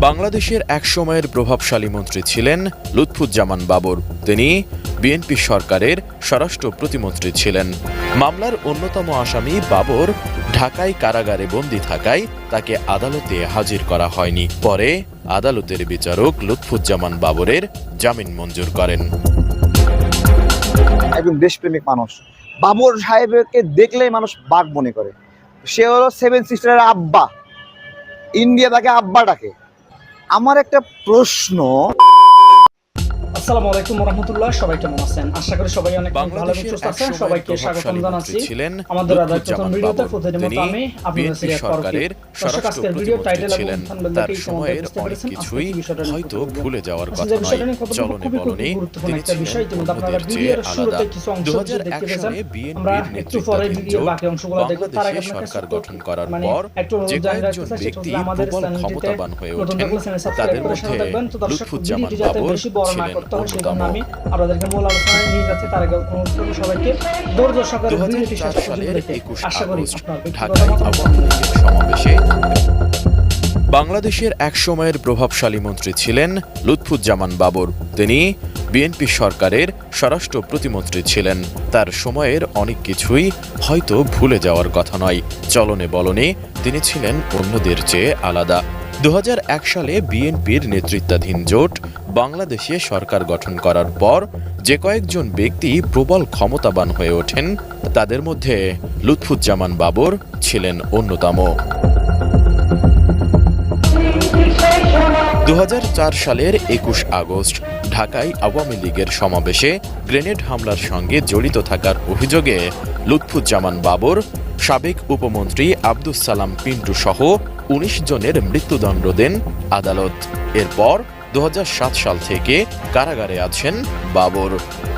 বাংলাদেশের এক সময়ের প্রভাবশালী মন্ত্রী ছিলেন লুৎফুজ্জামান বাবর। তিনি বিএনপি সরকারের স্বরাষ্ট্র প্রতিমন্ত্রী ছিলেন। মামলার অন্যতম আসামি বাবর ঢাকায় কারাগারে বন্দী থাকায় তাকে আদালতে হাজির করা হয়নি। পরে আদালতের বিচারক লুৎফুজ্জামান বাবরের জামিন মঞ্জুর করেন। একজন দেশপ্রেমিক মানুষ। বাবর সাহেবকে দেখলেই মানুষ বাঘ মনে করে। সে হলো সেভেন সিস্টারের আব্বা। ইন্ডিয়া তাকে আব্বা ডাকে। আমার একটা প্রশ্ন আসসালামু আলাইকুম রহমতুল্লাহ সবাই কেমন আছেন? আশা করি সবাই অনেক ভালো এবং সুস্থ আছেন। সবাইকে স্বাগতম জানাচ্ছি। আমাদের আদায় প্রথম ভিডিওতে। প্রতিদিনের মতো আমি আপনাদের সিরিয়াল সরকারের স্বরাষ্ট্র ভিডিও টাইটেল এবং ছিলেন। তার সময়ের অনেক কিছুই হয়তো ভুলে যাওয়ার আচ্ছা, কথা নয়। চলনে বলনে তিনি একটা বিষয় ইতিমধ্যে আপনারা ভিডিওর শুরুতে কিছু অংশ দেখতে পেয়েছেন আমরা একটু পরে ভিডিও বাকি অংশগুলো দেখব তার আগে সরকার গঠন করার মানে পর যে কয়েকজন ব্যক্তি আমাদের ক্ষমতাবান হয়ে ওঠেন তাদের সাথে মধ্যে লুৎফুজ্জামান বাবর ছিলেন করতে সেই অন্যতম জন্য আমি আপনাদেরকে মূল আলোচনায় নিয়ে যাচ্ছি। তার আগে অনুরোধ করব সবাইকে ধৈর্য সহকারে ভিডিওটি শেষ পর্যন্ত সালের দেখে একুশ আশা করি আগস্ট আপনার ব্যক্তিগত ঢাকায় মতামত আওয়ামী লীগের সমাবেশে বাংলাদেশের এক সময়ের প্রভাবশালী মন্ত্রী ছিলেন লুৎফুজ্জামান বাবর। তিনি বিএনপি সরকারের স্বরাষ্ট্র প্রতিমন্ত্রী ছিলেন। তার সময়ের অনেক কিছুই হয়তো ভুলে যাওয়ার কথা নয়। চলনে বলনে তিনি ছিলেন অন্যদের চেয়ে আলাদা। এক সালে বিএনপির নেতৃত্বাধীন জোট বাংলাদেশে সরকার গঠন করার পর যে কয়েকজন ব্যক্তি প্রবল ক্ষমতাবান হয়ে ওঠেন, তাদের মধ্যে লুৎফুজ্জামান বাবর ছিলেন অন্যতম। দু হাজার চার সালের একুশ আগস্ট ঢাকায় আওয়ামী লীগের সমাবেশে গ্রেনেড হামলার সঙ্গে জড়িত থাকার অভিযোগে লুৎফুজ্জামান বাবর সাবেক উপমন্ত্রী আব্দুস সালাম পিন্টু সহ উনিশ জনের মৃত্যুদণ্ড দেন আদালত। এরপর দু হাজার সাত সাল থেকে কারাগারে আছেন বাবর।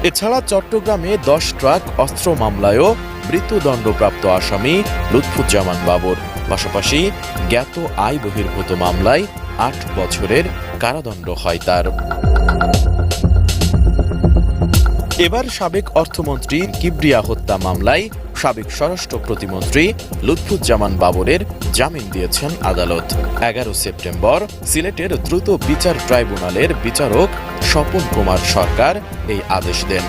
এছাড়া চট্টগ্রামে দশ ট্রাক অস্ত্র মামলায়ও মৃত্যুদণ্ডপ্রাপ্ত আসামি লুৎফুজ্জামান বাবর। পাশাপাশি জ্ঞাত আয় বহির্ভূত মামলায় আট বছরের কারাদণ্ড হয় তার। এবার সাবেক অর্থমন্ত্রী কিবরিয়া হত্যা মামলায় সাবেক স্বরাষ্ট্র প্রতিমন্ত্রী লুৎফুজ্জামান বাবরের জামিন দিয়েছেন আদালত। এগারো সেপ্টেম্বর সিলেটের দ্রুত বিচার ট্রাইব্যুনালের বিচারক স্বপন কুমার সরকার এই আদেশ দেন।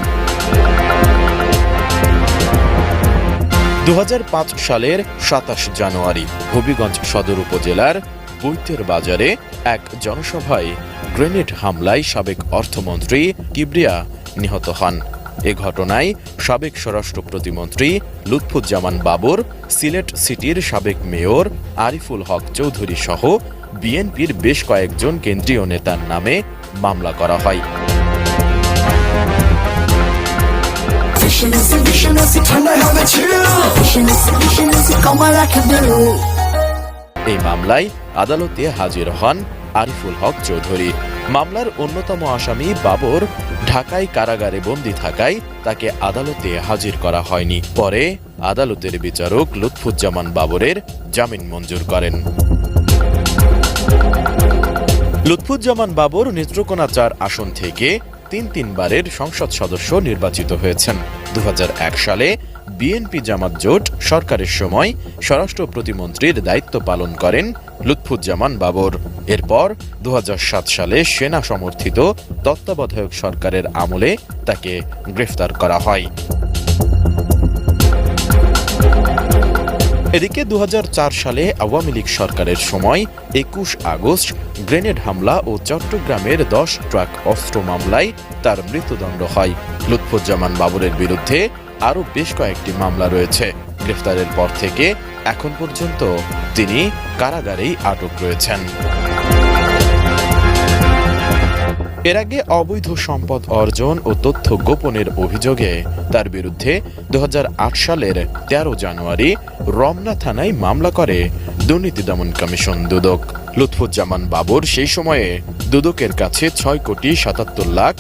দু হাজার পাঁচ সালের সাতাশ জানুয়ারি হবিগঞ্জ সদর উপজেলার বৈতের বাজারে এক জনসভায় গ্রেনেড হামলায় সাবেক অর্থমন্ত্রী কিবরিয়া নিহত হন। এ ঘটনায় সাবেক স্বরাষ্ট্র প্রতিমন্ত্রী লুৎফুজ্জামান বাবর, সিলেট সিটির সাবেক মেয়র আরিফুল হক চৌধুরী সহ বিএনপির বেশ কয়েকজন কেন্দ্রীয় নেতার নামে মামলা করা হয়। এই মামলায় আদালতে হাজির হন আরিফুল হক চৌধুরী। মামলার অন্যতম আসামি বাবর ঢাকায় কারাগারে বন্দী থাকায় তাকে আদালতে হাজির করা হয়নি। পরে আদালতের বিচারক লুৎফুজ্জামান বাবরের জামিন মঞ্জুর করেন। লুৎফুজ্জামান বাবর নেত্রকোনা চার আসন থেকে তিন তিনবারের সংসদ সদস্য নির্বাচিত হয়েছেন। দু হাজার এক সালে বিএনপি জামাত জোট সরকারের সময় স্বরাষ্ট্র প্রতিমন্ত্রীর দায়িত্ব পালন করেন লুৎফুজ্জামান বাবর। এরপর দু হাজার সাত সালে সেনা সমর্থিত তত্ত্বাবধায়ক সরকারের আমলে তাকে গ্রেফতার করা হয়। এদিকে দু হাজার চার সালে আওয়ামী লীগ সরকারের সময় একুশ আগস্ট গ্রেনেড হামলা ও চট্টগ্রামের দশ ট্রাক অস্ত্র মামলায় তার মৃত্যুদণ্ড হয়। লুৎফুজ্জামান বাবরের বিরুদ্ধে আরও বেশ কয়েকটি মামলা রয়েছে। গ্রেফতারের পর থেকে এখন পর্যন্ত তিনি কারাগারেই আটক রয়েছেন। এর আগে অবৈধ সম্পদ অর্জন ও তথ্য গোপনের অভিযোগে তার বিরুদ্ধে দু হাজার আট সালের ১৩ জানুয়ারি রমনা থানায় মামলা করে দুর্নীতি দমন কমিশন দুদক। লুৎফুজ্জামান বাবর সেই সময়ে দুদকের কাছে ছয় কোটি সাতাত্তর লাখ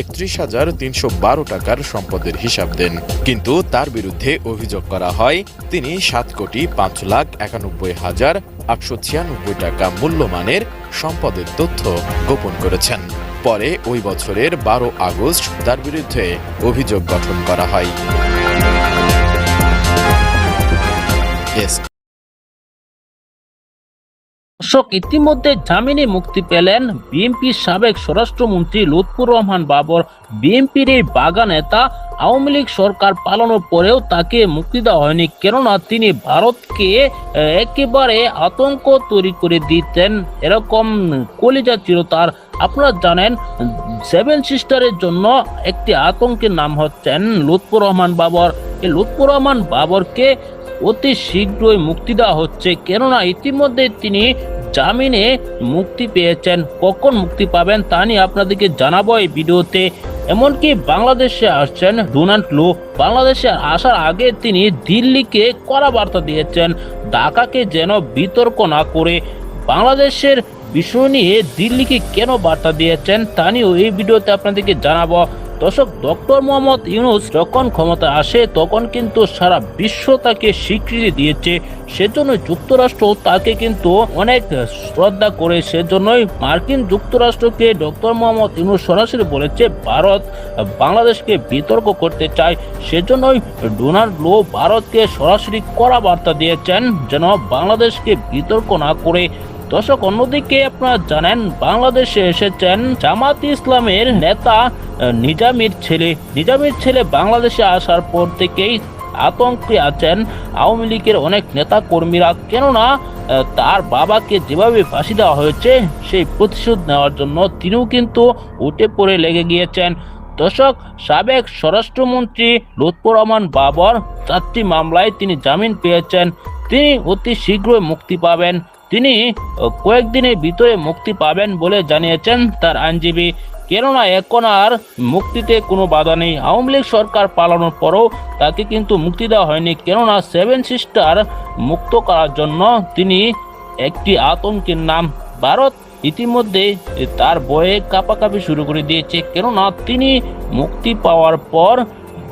একত্রিশ হাজার তিনশো বারো টাকার সম্পদের হিসাব দেন। কিন্তু তার বিরুদ্ধে অভিযোগ করা হয়, তিনি সাত কোটি পাঁচ লাখ একানব্বই হাজার আটশো ছিয়ানব্বই টাকা মূল্যমানের সম্পদের তথ্য গোপন করেছেন। পরে ওই বছরের বারো আগস্ট তার বিরুদ্ধে অভিযোগ গঠন করা হয়। ইতিমধ্যে জামিনে মুক্তি পেলেন বিএনপির সাবেক স্বরাষ্ট্রমন্ত্রী লুৎফুর রহমান বাবর। বিএনপির এই বাগা নেতা আওয়ামী লীগ সরকার পালানোর পরেও তাকে মুক্তি দেওয়া হয়নি, কেননা তিনি ভারতকে একেবারে আতঙ্ক তৈরি করে দিতেন। এরকম কলিজা ছিল আপনারা জানেন, সেভেন সিস্টারের জন্য একটি আতঙ্কের নাম হচ্ছেন লুৎফুর রহমান বাবর। এই লুৎফুর রহমান বাবরকে অতি শীঘ্রই মুক্তি দেওয়া হচ্ছে, কেননা ইতিমধ্যে তিনি জামিনে মুক্তি পেয়েছেন। কখন মুক্তি পাবেন তা নিয়ে আপনাদেরকে জানাব এই ভিডিওতে। এমনকি বাংলাদেশে আসছেন ডোনাল্ড লো। বাংলাদেশে আসার আগে তিনি দিল্লিকে কড়া বার্তা দিয়েছেন, ঢাকাকে যেন বিতর্ক না করে। বাংলাদেশের বিষয় নিয়ে দিল্লিকে কেন বার্তা দিয়েছেন তা নিয়েও এই ভিডিওতে আপনাদেরকে জানাব। দর্শক, ডক্টর মোহাম্মদ ইউনুস যখন ক্ষমতা আসে, তখন কিন্তু সারা বিশ্ব তাকে স্বীকৃতি দিয়েছে। সেজন্য যুক্তরাষ্ট্র তাকে কিন্তু অনেক শ্রদ্ধা করে সেজন্যই মার্কিন যুক্তরাষ্ট্রকে ডক্টর মোহাম্মদ ইউনুস সরাসরি বলেছে, ভারত বাংলাদেশকে বিতর্ক করতে চায়। সেজন্যই ডোনাল্ড লো ভারতকে সরাসরি কড়া বার্তা দিয়েছেন যেন বাংলাদেশকে বিতর্ক না করে দর্শক, অন্যদিকে আপনারা জানেন, বাংলাদেশে এসেছেন জামাত ইসলামের নেতা নিজামির ছেলে। নিজামির ছেলে বাংলাদেশে আসার পর থেকেই আতঙ্কে আছেন আওয়ামী লীগের অনেক নেতা কর্মীরা কেননা তার বাবাকে যেভাবে ফাঁসি দেওয়া হয়েছে, সেই প্রতিশোধ নেওয়ার জন্য তিনিও কিন্তু উঠে পড়ে লেগে গিয়েছেন। দর্শক, সাবেক স্বরাষ্ট্রমন্ত্রী লুৎফুর রহমান বাবর চারটি মামলায় তিনি জামিন পেয়েছেন। তিনি অতি শীঘ্রই মুক্তি পাবেন। তিনি কয়েকদিনের ভিতরে মুক্তি পাবেন বলে জানিয়েছেন তার আইনজীবী। কেননা এখন আর মুক্তিতে কোনো বাধা নেই। আওয়ামী লীগ সরকার পালানোর পরও তাকে কিন্তু মুক্তি দেওয়া হয়নি। কেননা সেভেন সিস্টার মুক্ত করার জন্য তিনি একটি আতঙ্কের নাম। ভারত ইতিমধ্যে তার বয়ে কাপাকাপি শুরু করে দিয়েছে। কেননা তিনি মুক্তি পাওয়ার পর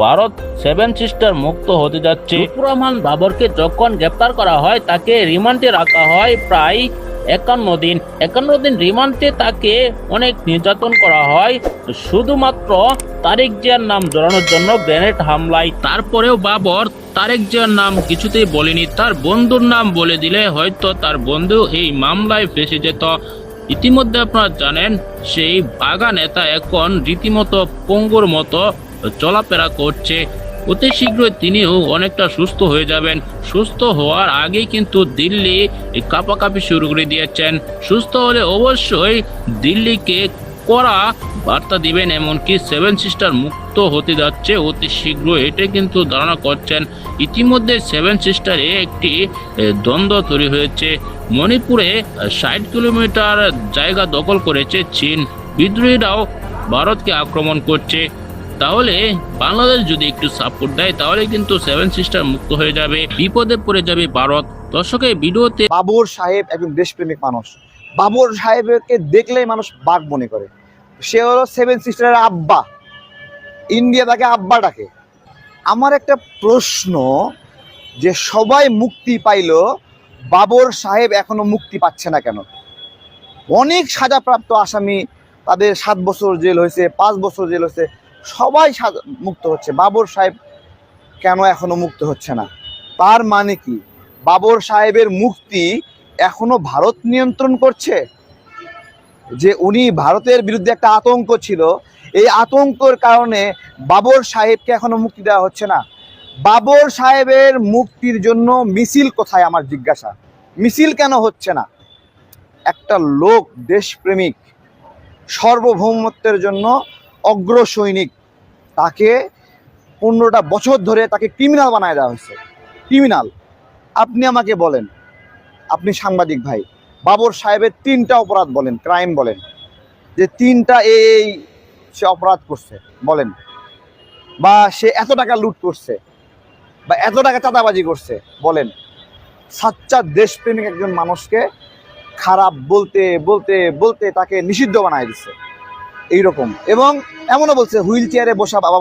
ভারত সেভেন সিস্টার মুক্ত হতে যাচ্ছে। রহমান বাবরকে যখন গ্রেপ্তার করা হয়, তাকে রিমান্ডে রাখা হয় প্রায় একান্ন দিন। একান্ন দিন রিমান্ডে তাকে অনেক নির্যাতন করা হয়। শুধুমাত্র তারেক জিয়ার নাম জড়ানোর জন্য গ্রেনেড হামলায়। তারপরেও বাবর তারেক জিয়ার নাম কিছুতেই বলেনি। তার বন্ধুর নাম বলে দিলে হয়তো তার বন্ধু এই মামলায় ফেসে যেত। ইতিমধ্যে আপনারা জানেন, সেই বাগা নেতা এখন রীতিমতো পঙ্গুর মতো চলাফেরা করছে, অতি শীঘ্রই তিনিও অনেকটা সুস্থ হয়ে যাবেন। সুস্থ হওয়ার আগেই কিন্তু দিল্লি কাঁপাকাঁপি শুরু করে দিয়েছেন। সুস্থ হলে অবশ্যই দিল্লিকে করা বার্তা দিবেন, এমনকি সেভেন সিস্টার মুক্ত হতে যাচ্ছে অতি শীঘ্র এটা কিন্তু ধারণা করছেন। ইতিমধ্যে সেভেন সিস্টারে একটি দ্বন্দ্ব তৈরি হয়েছে। মণিপুরে ষাট কিলোমিটার জায়গা দখল করেছে চীন। বিদ্রোহীরাও ভারতকে আক্রমণ করছে। তাহলে বাংলাদেশ যদি একটু সাপোর্ট দেয়, তাহলে কিন্তু সেভেন সিস্টার মুক্ত হয়ে যাবে, বিপদে পড়ে যাবে ভারত। দর্শকের ভিডিওতে বাবর সাহেব একজন দেশপ্রেমিক মানুষ। বাবর সাহেবকে দেখলেই মানুষ বাঘ মনে করে। সে হলো সেভেন সিস্টারের আব্বা। ইন্ডিয়া তাকে আব্বা ডাকে। আমার একটা প্রশ্ন, যে সবাই মুক্তি পাইলো, বাবর সাহেব এখনও মুক্তি পাচ্ছে না কেন? অনেক সাজাপ্রাপ্ত আসামি, তাদের সাত বছর জেল হয়েছে, পাঁচ বছর জেল হয়েছে। সবাই মুক্ত হচ্ছে। বাবর সাহেব কেন এখনও মুক্ত হচ্ছে না? তার মানে কি? বাবর সাহেবের মুক্তি এখনও ভারত নিয়ন্ত্রণ করছে? যে উনি ভারতের বিরুদ্ধে একটা আতঙ্ক ছিল, এই আতঙ্কর কারণে বাবর সাহেবকে এখনও মুক্তি দেওয়া হচ্ছে না। বাবর সাহেবের মুক্তির জন্য মিছিল কোথায় আমার জিজ্ঞাসা? মিছিল কেন হচ্ছে না? একটা লোক, দেশপ্রেমিক, সার্বভৌমত্বের জন্য অগ্র সৈনিক তাকে পনেরোটা বছর ধরে তাকে ক্রিমিনাল বানায় দেওয়া হয়েছে। ক্রিমিনাল আপনি আমাকে বলেন, আপনি সাংবাদিক ভাই, বাবর সাহেবের তিনটা অপরাধ বলেন ক্রাইম বলেন। যে তিনটা এই সে অপরাধ করছে, বলেন। বা সে এত টাকা লুট করছে, বা এত টাকা চাঁদাবাজি করছে, বলেন। সাচ্চা দেশপ্রেমিক একজন মানুষকে খারাপ বলতে বলতে বলতে তাকে নিষিদ্ধ বানায় দিচ্ছে এইরকম। এবং এমনও বলছে, হুইল চেয়ারে বসা বাবা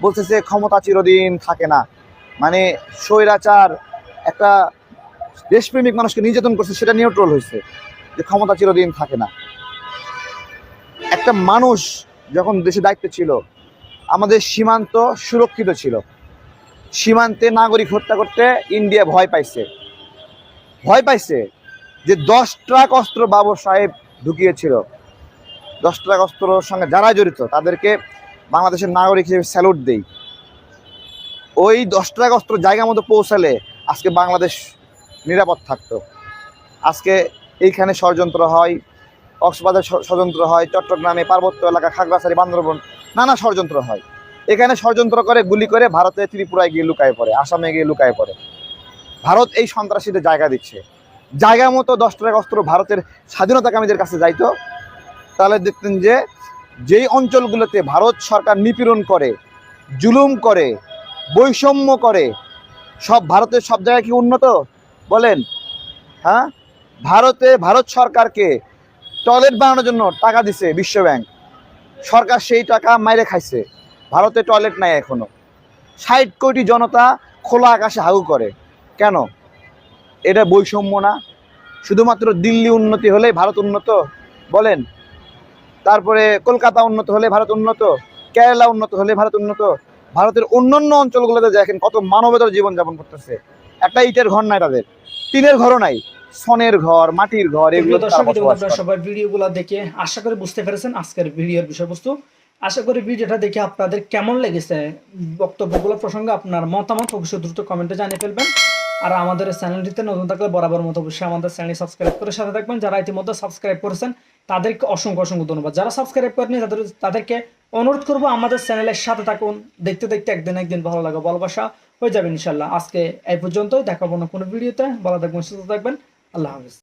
বলছে যে ক্ষমতা চিরদিন থাকে না। মানে স্বৈরাচার একটা দেশপ্রেমিক মানুষকে নির্যাতন করছে, সেটা নিয়েও ট্রোল হয়েছে, যে ক্ষমতা চিরদিন থাকে না। একটা মানুষ যখন দেশে দায়িত্বে ছিল, আমাদের সীমান্ত সুরক্ষিত ছিল। সীমান্তে নাগরিক হত্যা করতে ইন্ডিয়া ভয় পাইছে। ভয় পাইছে যে দশ ট্রাক অস্ত্র বাবর সাহেব ঢুকিয়েছিল। দশ ট্রাক অস্ত্রর সঙ্গে যারা জড়িত, তাদেরকে বাংলাদেশের নাগরিক হিসেবে স্যালুট দেই। ওই দশ ট্রাক অস্ত্র জায়গা মতো পৌঁছালে আজকে বাংলাদেশ নিরাপদ থাকতো। আজকে এইখানে ষড়যন্ত্র হয়, কক্সবাজার ষড়যন্ত্র হয়, চট্টগ্রামে পার্বত্য এলাকা, খাগড়াছড়ি, বান্দরবন নানা ষড়যন্ত্র হয়। এখানে ষড়যন্ত্র করে, গুলি করে ভারতে ত্রিপুরায় গিয়ে লুকায় পড়ে, আসামে গিয়ে লুকায় পড়ে। ভারত এই সন্ত্রাসীদের জায়গা দিচ্ছে। জায়গা মতো দশ ট্রাক অস্ত্র ভারতের স্বাধীনতাকামীদের কাছে যাইতো তাহলে দেখতেন যে যেই অঞ্চলগুলোতে ভারত সরকার নিপীড়ন করে, জুলুম করে, বৈষম্য করে, সব ভারতের সব জায়গায় কি উন্নত? বলেন। হ্যাঁ? ভারতে, ভারত সরকারকে টয়লেট বানানোর জন্য টাকা দিছে বিশ্ব ব্যাংক সরকার সেই টাকা মাইরে খাইছে। ভারতে টয়লেট নাই এখনও। ষাট কোটি জনতা খোলা আকাশে হাউ করে। কেন? এটা বৈষম্য না। শুধুমাত্র দিল্লি উন্নতি হলেই ভারত উন্নত? বলেন। তারপরে কলকাতা উন্নত হলে ভারত উন্নত কেরালা উন্নত হলে ভারত উন্নত ভারতের অন্যান্য অঞ্চলগুলোতে দেখেন কত মানবেতর জীবনযাপন করতেছে। একটা ইটের ঘর নাই তাদের টিনের ঘরও নাই সনের ঘর মাটির ঘর এগুলো। সবাই ভিডিওগুলো দেখে আশা করি বুঝতে পেরেছেন আজকের ভিডিওর বিষয়বস্তু। আশা করি ভিডিওটা দেখে আপনাদের কেমন লেগেছে বক্তব্যগুলো প্রসঙ্গে আপনার মতামত অবশ্যই দ্রুত কমেন্টে জানিয়ে ফেলবেন। আর আমাদের চ্যানেলটিতে নতুন থাকলে বরাবর মতো অবশ্যই আমাদের চ্যানেল সাবস্ক্রাইব করে সাথে থাকবেন। যারা ইতিমধ্যে সাবস্ক্রাইব করেছেন, তাদেরকে অসংখ্য অসংখ্য ধন্যবাদ। যারা সাবস্ক্রাইব করেনি তাদের, তাদেরকে অনুরোধ করব আমাদের চ্যানেলের সাথে থাকুন। দেখতে দেখতে একদিন একদিন ভালো লাগে, ভালোবাসা হয়ে যাবে ইনশাল্লাহ আজকে এই পর্যন্তই। দেখাবো না কোনো ভিডিওতে। ভালো থাকবেন, সুস্থ থাকবেন। আল্লাহ হাফিজ।